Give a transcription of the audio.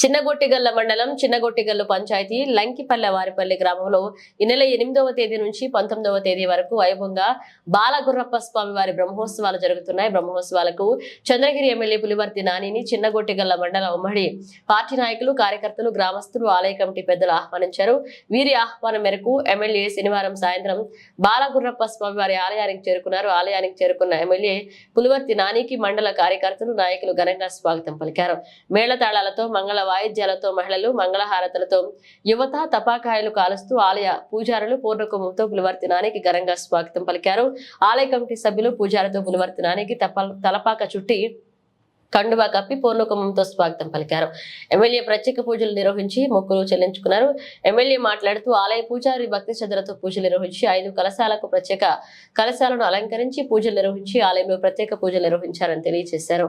చిన్నగొట్టిగల్ల మండలం చిన్నగొట్టిగల్లు పంచాయతీ లంకిపల్లె వారిపల్లి గ్రామంలో ఈ నెల ఎనిమిదవ తేదీ నుంచి పంతొమ్మిదవ తేదీ వరకు వైభవంగా బాలగుర్రప్ప స్వామి వారి బ్రహ్మోత్సవాలు జరుగుతున్నాయి. బ్రహ్మోత్సవాలకు చంద్రగిరి ఎమ్మెల్యే పులివర్తి నానిని చిన్నగొట్టిగల్ల మండల ఉమ్మడి పార్టీ నాయకులు కార్యకర్తలు గ్రామస్తులు ఆలయ కమిటీ పెద్దలు ఆహ్వానించారు. వీరి ఆహ్వానం మేరకు ఎమ్మెల్యే శనివారం సాయంత్రం బాలగుర్రప్ప స్వామి వారి ఆలయానికి చేరుకున్నారు. ఆలయానికి చేరుకున్న ఎమ్మెల్యే పులివర్తి నానికి మండల కార్యకర్తలు నాయకులు ఘనంగా స్వాగతం పలికారు. మేళతాళాలతో మంగళవారం వాయిద్యాలతో మహిళలు మంగళహారతులతో యువత తపాకాయలు కాలుస్తూ ఆలయ పూజారులు పూర్ణకుమంతో పులివర్తి నానికి ఘనంగా స్వాగతం పలికారు. ఆలయ కమిటీ సభ్యులు పూజారితో పులివర్తి నానికి తప- తలపాక చుట్టి కండువా కప్పి పూర్ణకుమంతో స్వాగతం పలికారు. ఎమ్మెల్యే ప్రత్యేక పూజలు నిర్వహించి మొక్కులు చెల్లించుకున్నారు. ఎమ్మెల్యే మాట్లాడుతూ ఆలయ పూజారి భక్తి శ్రద్ధలతో పూజలు నిర్వహించి ఐదు కలశాలకు ప్రత్యేక కలశాలను అలంకరించి పూజలు నిర్వహించి ఆలయంలో ప్రత్యేక పూజలు నిర్వహించారని తెలియజేశారు.